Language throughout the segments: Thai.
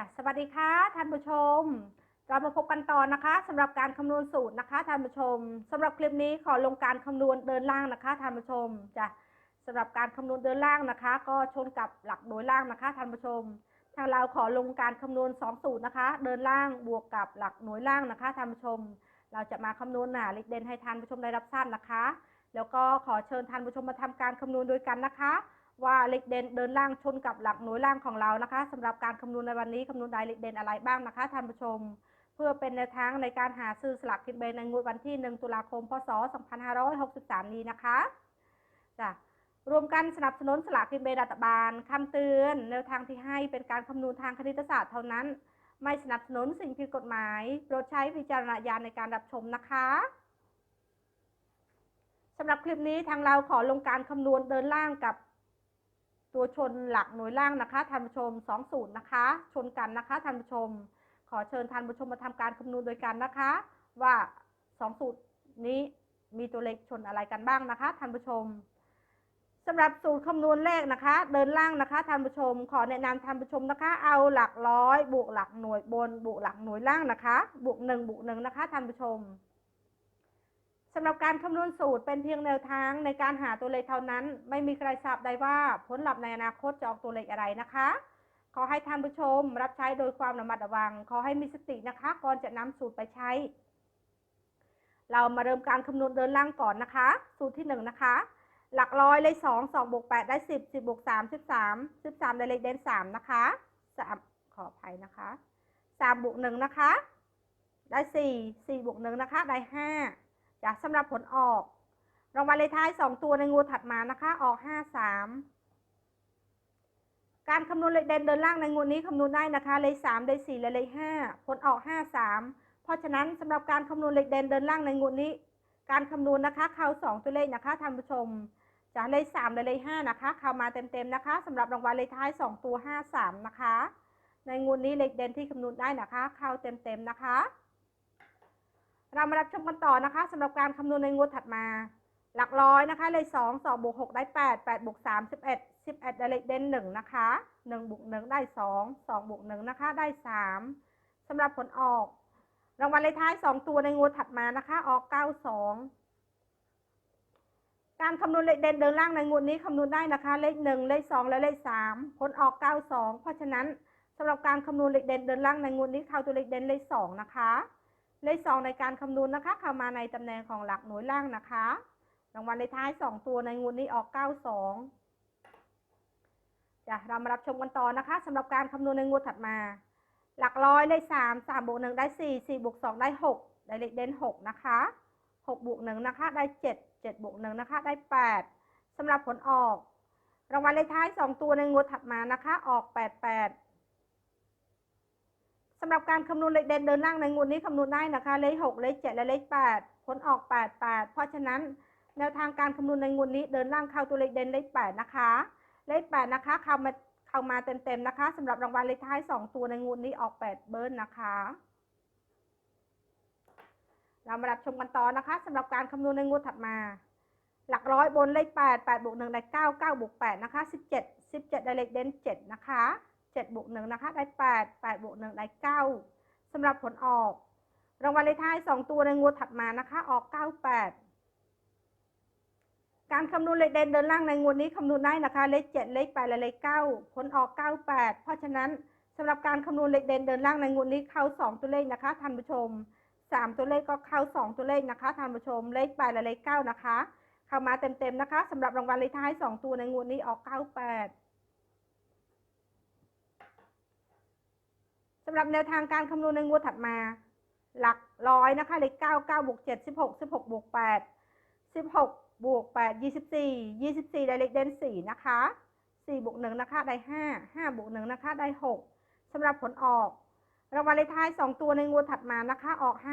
จ้ะสวัสดีค่ะท่านผู้ชม เรามาพบกันต่อนะคะสำหรับการคำนวณสูตรนะคะท่านผู้ชมสำหรับคลิปนี้ขอลงการคำนวณเดินล่างนะคะท่านผู้ชมจ้ะสำหรับการคำนวณเดินล่างนะคะ ก็ชนกับหลักโดยล่างนะคะท่านผู้ชม ทางเราขอลงการคำนวณสองสูตรนะคะ เดินล่างบวกกับหลักหน่วยล่างนะคะท่านผู้ชม เราจะมาคำนวณหนาเลขเด่นให้ท่านผู้ชมได้รับทราบนะคะ แล้วก็ขอเชิญท่านผู้ชมมาทำการคำนวณโดวยกันนะคะ ว่าเลขเด่นเดินล่างชนกับหลักหน่วยล่างของเรานะคะสำหรับการคำนวณในวันนี้คำนวณได้เลขเด่นอะไรบ้างนะคะท่านผู้ชม เพื่อเป็นแนวทางในการหาซื้อสลากกินแบ่งในงวดวันที่ 1 ตุลาคม พศ 2563 นี้นะคะจ้ะรวมกันสนับสนุนสลากกินแบ่งรัฐบาลคำเตือน แนวทางที่ให้เป็นการคำนวณทางคณิตศาสตร์เท่านั้น ไม่สนับสนุนสิ่งผิดกฎหมายโปรดใช้วิจารณญาณในการรับชมนะคะสำหรับคลิปนี้ทางเราขอลงการคำนวณเดินล่างกับ ตัวชนหลักหน่วยล่างนะคะท่านผู้ชมสองสูตรนะคะ ชนกันนะคะท่านผู้ชม ขอเชิญท่านผู้ชมมาทำการคำนวณโดยกันนะคะ ว่าสองสูตรนี้มีตัวเลขชนอะไรกันบ้างนะคะท่านผู้ชมสำหรับสูตรคำนวณเลขนะคะ เดินล่างนะคะท่านผู้ชม ขอแนะนำท่านผู้ชมนะคะ เอาหลักร้อยบวกหลักหน่วยบนบวกหลักหน่วยล่างนะคะบวกหนึ่งบวกหนึ่งนะคะท่านผู้ชม สำหรับการคำนวณสูตรเป็นเพียงแนวทางในการหาตัวเลขเท่านั้น ไม่มีใครทราบได้ว่าผลลัพธ์ในอนาคตจะออกตัวเลขอะไรนะคะ ขอให้ท่านผู้ชมรับใช้โดยความระมัดระวัง ขอให้มีสตินะคะ ก่อนจะนำสูตรไปใช้ เรามาเริ่มการคำนวณเดินล่างก่อนนะคะ สูตรที่หนึ่งนะคะ หลักร้อยเลขสองสองบวกแปดได้สิบสิบบวกสามสิบสามสิบสามได้เลขเด่นสามนะคะสามขออภัยนะคะสามบวกหนึ่งนะคะ ได้สี่สี่บวกหนึ่งนะคะ ได้ห้า จากสำหรับผลออก รางวัลเลขท้าย 2 ตัวในงวดถัดมานะคะ ออก 53 การคำนวณเลขเด่นเดินล่างในงวดนี้คำนวณได้นะคะเลข3เลข4และเลข5ผลออก 53 เพราะฉะนั้นสำหรับการคำนวณเลขเด่นเดินล่างในงวดนี้ การคำนวณนะคะเข้า2 ตัวเลขนะคะท่านผู้ชมจากเลข3และเลข5นะคะเข้ามาเต็มๆนะคะสำหรับรางวัลเลขท้าย 2 ตัว 53 นะคะ ในงวดนี้เลขเด่นที่คำนวณได้นะคะ เข้าเต็มๆนะคะ เรามารับชมกันต่อนะคะสำหรับการคำนวณในงวดถัดมา หลักร้อยนะคะ เลขสองสองบวกหกได้แปดแปดบวกสามสิบเอ็ดสิบเอ็ดได้เลขเด่นหนึ่งนะคะหนึ่งบวกหนึ่งได้สองสองบวกหนึ่งนะคะ ได้สามสำหรับผลออก รางวัลเลขท้ายสองตัวในงวดถัดมานะคะ ออกเก้าสองการคำนวณเลขเด่นเดินล่างในงวดนี้คำนวณได้นะคะ เลขหนึ่งเลขสองและเลขสามผลออกเก้าสองเพราะฉะนั้นสำหรับการคำนวณเลขเด่นเดินล่างในงวดนี้เข้าตัวเลขเด่นเลขสองนะคะ เลขสองในการคำนวณนะคะ เข้ามาในตำแหน่งของหลักหน่วยล่างนะคะ รางวัลเลขท้ายสองตัวในงวดนี้ออก 92จะเรามารับชมกันต่อนะคะสำหรับการคำนวณในงวดถัดมา หลักร้อยเลขสามสามบวกหนึ่งได้สี่สี่บวกสองได้หกได้เลขเด่นหกนะคะหกบวกหนึ่งนะคะได้เจ็ดเจ็ดบวกหนึ่งนะคะได้แปดสำหรับผลออก รางวัลเลขท้ายสองตัวในงวดถัดมานะคะ ออกแปดแปด สำหรับการคำนวณเลขเด่นเดินล่างในงวดนี้คำนวณได้นะคะเลข6เลข7และเลข8ผลออก8 8เพราะฉะนั้นแนวทางการคำนวณในงวดนี้เดินล่างเข้าตัวเลขเด่นเลข8นะคะ เลข8นะคะเข้ามาเข้ามาเต็มๆนะคะสำหรับรางวัลเลขท้าย2ตัวในงวดนี้ออก8เบิ้ลนะคะเรามารับชมกันต่อนะคะสำหรับการคำนวณในงวดถัดมา หลักร้อยบนเลข8 8บวก1ได้9 9บวก8นะคะ17 17 ได้เลขเด่น7นะคะ 7บวก1นะคะ ได้ 8 8บวก1ได้ 9สำหรับผลออก รางวัลเลขท้าย 2 ตัวในงวดถัดมานะคะ ออก 98 การคำนวณเลขเด่นเดินล่างในงวดนี้คำนวณได้นะคะ เลข 7 เลข8และเลข 9 ผลออก 98 เพราะฉะนั้นสำหรับการคำนวณเลขเด่นเดินล่างในงวดนี้เข้า 2 ตัวเลขนะคะท่านผู้ชม 3 ตัวเลขก็เข้า 2 ตัวเลขนะคะท่านผู้ชม เลข8และเลข 9 นะคะ เข้ามาเต็มๆนะคะสำหรับรางวัลเลขท้าย 2 ตัวในงวดนี้ออก 98 สำหรับแนวทางการคำนวณในงวดถัดมา หลักร้อยนะคะเลข9 9บวก7 16 16บวก8 16บวก8 24 24ได้เลขเด่น4นะคะ4บวก1นะคะได้5 5บวก1นะคะได้6สำหรับผลออกรางวัลเลขท้าย2ตัวในงวดถัดมานะคะออก57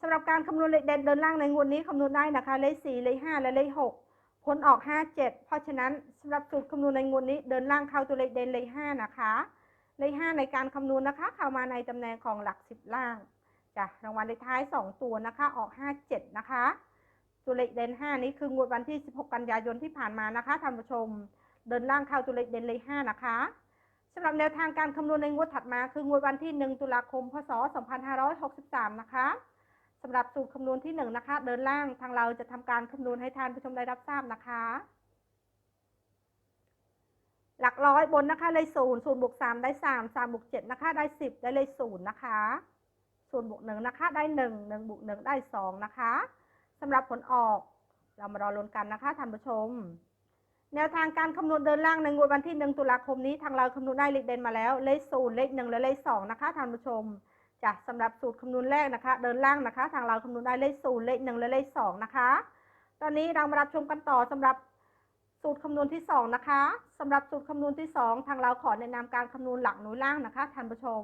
สำหรับการคำนวณเลขเด่นเดินล่างในงวดนี้คำนวณได้นะคะเลข4เลข5และเลข6 ผลออก 57 เพราะฉะนั้นสำหรับสูตรคำนวณในงวดนี้เดินล่างเข้าตัวเลขเด่นเลข5นะคะ เลข5ในการคำนวณนะคะ เข้ามาในตำแหน่งของหลัก 10 ล่างจ้ะรางวัลเลขท้าย 2 ตัวนะคะออก 57 นะคะ ตัวเลขเด่น5นี้คืองวดวันที่ 16 กันยายนที่ผ่านมานะคะท่านผู้ชม เดินล่างเข้าตัวเลขเด่นเลข5นะคะสำหรับแนวทางการคำนวณในงวดถัดมาคืองวดวันที่ 1 ตุลาคม พศ 2563 นะคะ สำหรับสูตรคำนวณที่ 1 นะคะ เดินล่างทางเราจะทำการคำนวณให้ท่านผู้ชมได้รับทราบนะคะ หลักร้อยบนนะคะเลยศูนย์ศูนย์บวกสามได้สามสามบวกเจ็ดนะคะ ได้สิบได้เลยศูนย์นะคะศูนย์บวกหนึ่งนะคะ ได้หนึ่งหนึ่งบวกหนึ่งได้สองนะคะสำหรับผลออกเรามารอลุ้นกันนะคะท่านผู้ชม แนวทางการคำนวณเดินล่างในงวดวันที่หนึ่งตุลาคมนี้ทางเราคำนวณได้เลขเด่นมาแล้วเลขศูนย์เลขหนึ่งและเลขสองนะคะท่านผู้ชม จ้ะสำหรับสูตรคำนวณแรกนะคะ เดินล่างนะคะ ทางเราคำนวณได้เลขศูนย์เลขหนึ่งและเลขสองนะคะ ตอนนี้เรามารับชมกันต่อสำหรับสูตรคำนวณที่สองนะคะสำหรับสูตรคำนวณที่สองทางเราขอแนะนำการคำนวณหลักหน่วยล่างนะคะท่านผู้ชม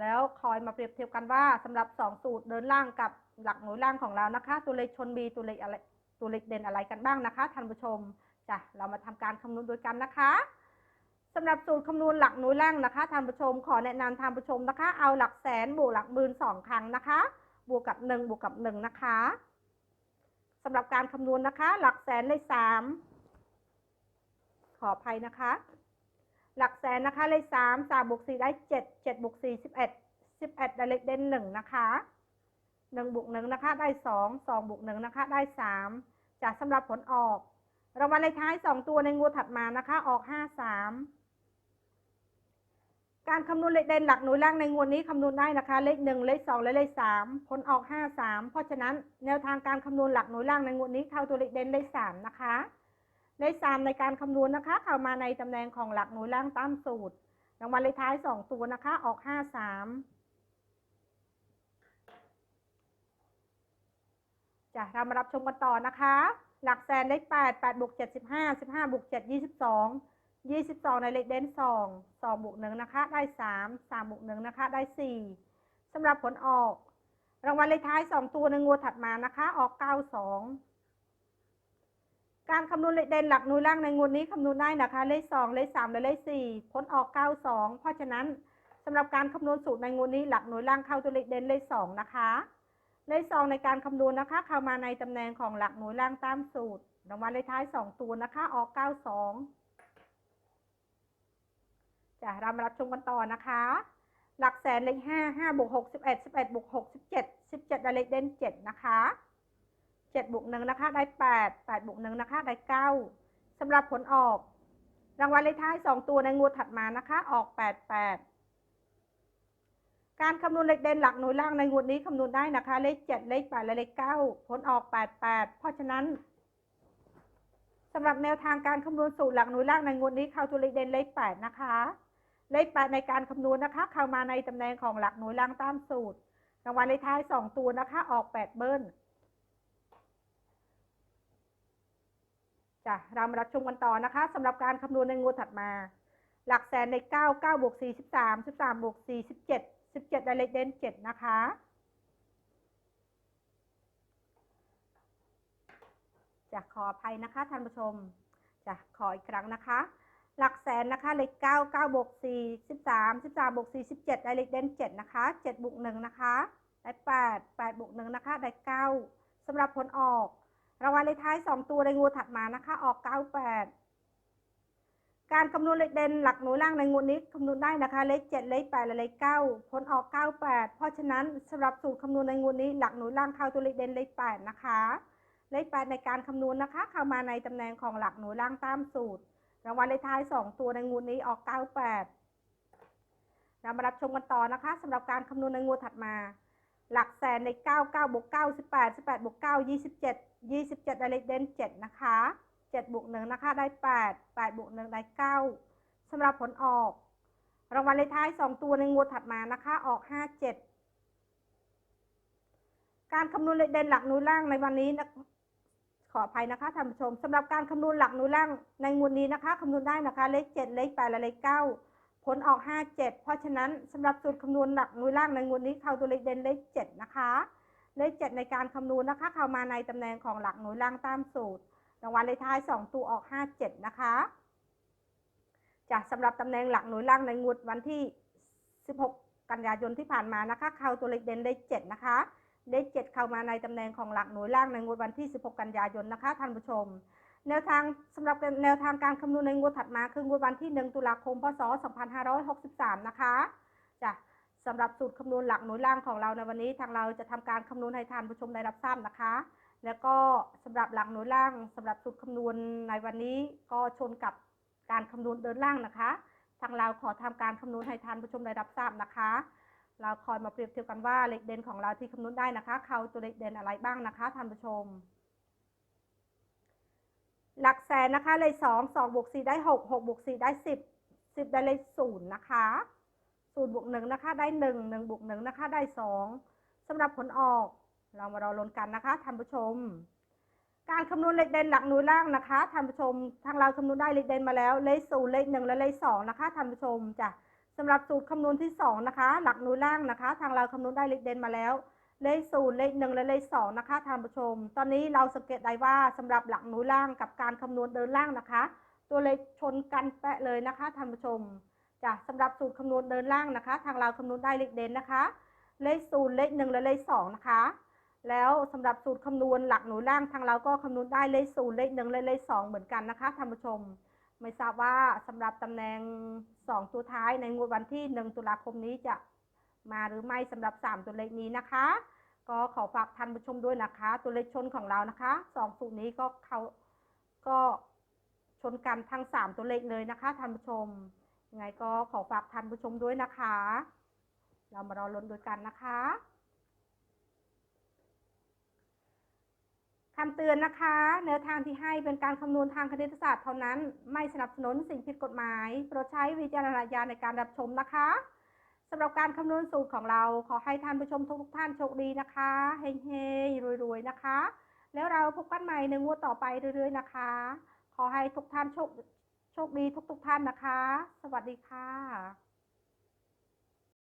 แล้วคอยมาเปรียบเทียบกันว่าสำหรับสองสูตรเดินล่างกับหลักหน่วยล่างของเรานะคะ ตัวเลขชนบีตัวเลขอะไรตัวเลขเด่นอะไรกันบ้างนะคะท่านผู้ชมจ้ะเรามาทำการคำนวณด้วยกันนะคะ สำหรับสูตรคำนวณหลักหน่วยล่างนะคะท่านผู้ชมขอแนะนำท่านผู้ชมนะคะ เอาหลักแสนบวกหลักหมื่นสองครั้งนะคะ บวกกับหนึ่งบวกกับหนึ่งนะคะสำหรับการคำนวณนะคะ หลักแสนเลขสามขออภัยนะคะ หลักแสนนะคะเลขสามสามบวกสี่ได้เจ็ดเจ็ดบวกสี่สิบเอ็ดสิบเอ็ดได้เลขเด่นหนึ่งนะคะหนึ่งบวกหนึ่งนะคะ ได้สองสองบวกหนึ่งนะคะ ได้สามจากสำหรับผลออกรางวัลเลขท้ายสองตัวในงวดถัดมานะคะ ออกห้าสาม การคำนวณเลขเด่นหลักหน่วยล่างในงวดนี้คำนวณได้นะคะ เลขหนึ่งเลขสองและเลขสามผลออกห้าสามเพราะฉะนั้นแนวทางการคำนวณหลักหน่วยล่างในงวดนี้เข้าตัวเลขเด่นเลขสามนะคะ เลขสามในการคำนวณนะคะ เข้ามาในตำแหน่งของหลักหน่วยล่างตามสูตรรางวัลเลขท้ายสองตัวนะคะ ออกห้าสามจะเรามารับชมกันต่อนะคะ หลักแสนเลขแปดแปดบวกเจ็ดสิบห้าสิบห้าบวกเจ็ดยี่สิบสอง ยี่สิบสองในเลขเด่นสองสองบวกหนึ่งนะคะ ได้สามสามบวกหนึ่งนะคะ ได้สี่สำหรับผลออก รางวัลเลขท้ายสองตัวในงวดถัดมานะคะ ออกเก้าสองการคำนวณเลขเด่นหลักหน่วยล่างในงวดนี้คำนวณได้นะคะ เลขสองเลขสามและเลขสี่ผลออกเก้าสองเพราะฉะนั้นสำหรับการคำนวณสูตรในงวดนี้หลักหน่วยล่างเข้าตัวเลขเด่นเลขสองนะคะเลขสองในการคำนวณนะคะ เข้ามาในตำแหน่งของหลักหน่วยล่างตามสูตรรางวัลเลขท้ายสองตัวนะคะ ออกเก้าสอง จะเรามารับชมกันต่อนะคะ หลักแสนเลขห้าห้าบวกหกสิบเอ็ดสิบเอ็ดบวกหกสิบเจ็ดสิบเจ็ดได้เลขเด่นเจ็ดนะคะเจ็ดบวกหนึ่งนะคะ ได้แปดแปดบวกหนึ่งนะคะ ได้เก้าสำหรับผลออก รางวัลเลขท้ายสองตัวในงวดถัดมานะคะ ออกแปดแปดการคำนวณเลขเด่นหลักหน่วยล่างในงวดนี้คำนวณได้นะคะ เลขเจ็ดเลขแปดและเลขเก้าผลออกแปดแปดเพราะฉะนั้นสำหรับแนวทางการคำนวณสูตรหลักหน่วยล่างในงวดนี้เข้าตัวเลขเด่นเลขแปดนะคะ เลขแปดในการคำนวณนะคะ เข้ามาในตำแหน่งของหลักหน่วยล่างตามสูตรรางวัลเลขท้ายสองตัวนะคะ ออกแปดเบิ้ลจ้ะเรามารับชมกันต่อนะคะสำหรับการคำนวณในงวดถัดมา หลักแสนใน 9 9บวก4 13 13บวก4 17 17ได้เลขเด่น7 นะคะจะขออภัยนะคะท่านผู้ชมจะขออีกครั้งนะคะ หลักแสนนะคะเลข9 9บวก4 13 13บวก4 17ได้เลขเด่น7นะคะ7บวก1นะคะ ได้8 8บวก1นะคะ ได้9สำหรับผลออกรางวัลเลขท้าย2ตัวในงวดถัดมานะคะ ออก98การคำนวณเลขเด่นหลักหน่วยล่างในงวดนี้คำนวณได้นะคะ เลข7เลข8และเลข9ผลออก98เพราะฉะนั้นสำหรับสูตรคำนวณในงวดนี้ หลักหน่วยล่างเข้าตัวเลขเด่นเลข8นะคะ เลข8ในการคำนวณนะคะ เข้ามาในตำแหน่งของหลักหน่วยล่างตามสูตร รางวัลเลขท้าย 2 ตัวในงวดนี้ออก 98เรามารับชมกันต่อนะคะสำหรับการคำนวณในงวดถัดมา หลักแสนใน 9 9 บวก 9 18 18 บวก 9 27 27 ได้เลขเด่น7 นะคะ 7 บวก 1 นะคะ ได้ 8 8 บวก 1 ได้ 9สำหรับผลออก รางวัลเลขท้าย 2 ตัวในงวดถัดมานะคะ ออก 57 การคำนวณเลขเด่นหลักน่วยล่างในวันนี้นะ ขออภัยนะคะท่านผู้ชมสำหรับการคำนวณหลักหน่วยล่างในงวดนี้นะคะคำนวณได้นะคะ เลข7เลข8และเลข9ผลออก57เจ็ดเพราะฉะนั้นสำหรับสูตรคำนวณหลักหน่วยล่างในงวดนี้เข้าตัวเลขเด่นเลข7นะคะ เลข7ในการคำนวณนะคะ เข้ามาในตำแหน่งของหลักหน่วยล่างตามสูตรรางวัลเลขท้าย2ตัวออก57นะคะจากสำหรับตำแหน่งหลักหน่วยล่างในงวดวันที่ 16 กันยายนที่ผ่านมานะคะ เข้าตัวเลขเด่นเลข7นะคะ เลข7เข้ามาในตำแหน่งของหลักหน่วยล่างในงวดวันที่ 16 กันยายนนะคะท่านผู้ชม แนวทางสำหรับแนวทางการคำนวณในงวดถัดมา คืองวดวันที่ 1 ตุลาคม พศ 2563 นะคะจ้ะสำหรับสูตรคำนวณหลักหน่วยล่างของเราในวันนี้ ทางเราจะทำการคำนวณให้ท่านผู้ชมได้รับทราบนะคะ แล้วก็สำหรับหลักหน่วยล่างสำหรับสูตรคำนวณในวันนี้ก็ชนกับการคำนวณเดินล่างนะคะ ทางเราขอทำการคำนวณให้ท่านผู้ชมได้รับทราบนะคะ เราคอยมาเปรียบเทียบกันว่าเลขเด่นของเราที่คำนวณได้นะคะ เขาตัวเลขเด่นอะไรบ้างนะคะท่านผู้ชม หลักแสนนะคะเลขสองสองบวกสี่ได้หกหกบวกสี่ได้สิบสิบได้เลขศูนย์นะคะศูนย์บวกหนึ่งนะคะได้หนึ่งหนึ่งบวกหนึ่งนะคะได้สองสำหรับผลออก เรามารอลุ้นกันนะคะท่านผู้ชม การคำนวณเลขเด่นหลักหน่วยล่างนะคะท่านผู้ชม ทางเราคำนวณได้เลขเด่นมาแล้วเลขศูนย์เลขหนึ่งและเลขสองนะคะท่านผู้ชมจ้ะ สำหรับสูตรคำนวณที่สองนะคะ หลักหน่วยล่างนะคะ ทางเราคำนวณได้เลขเด่นมาแล้ว เลขศูนย์เลขหนึ่งและเลขสองนะคะท่านผู้ชม ตอนนี้เราสังเกตได้ว่าสำหรับหลักหน่วยล่างกับการคำนวณเดินล่างนะคะ ตัวเลขชนกันแปะเลยนะคะท่านผู้ชมจ้ะสำหรับสูตรคำนวณเดินล่างนะคะ ทางเราคำนวณได้เลขเด่นนะคะ เลขศูนย์เลขหนึ่งและเลขสองนะคะ แล้วสำหรับสูตรคำนวณหลักหน่วยล่างทางเราก็คำนวณได้เลขศูนย์เลขหนึ่งและเลขสองเหมือนกันนะคะท่านผู้ชม ไม่ทราบว่าสำหรับตำแหน่งสองตัวท้ายในงวดวันที่หนึ่งตุลาคมนี้จะมาหรือไม่สำหรับสามตัวเลขนี้นะคะ ก็ขอฝากท่านผู้ชมด้วยนะคะ ตัวเลขชนของเรานะคะสองสูตรนี้ก็เขาก็ชนกันทั้งสามตัวเลขเลยนะคะท่านผู้ชมยังไงก็ขอฝากท่านผู้ชมด้วยนะคะ เรามารอลุ้นด้วยกันนะคะ คำเตือนนะคะแนวทางที่ให้เป็นการคำนวณทางคณิตศาสตร์เท่านั้น ไม่สนับสนุนสิ่งผิดกฎหมาย โปรดใช้วิจารณญาณในการรับชมนะคะสำหรับการคำนวณสูตรของเราขอให้ท่านผู้ชมทุกท่านโชคดีนะคะเฮงๆรวยๆนะคะ แล้วเราพบกันใหม่ในงวดต่อไปเรื่อยๆนะคะ ขอให้ทุกท่านโชคโชคดีทุกๆท่านนะคะ สวัสดีค่ะ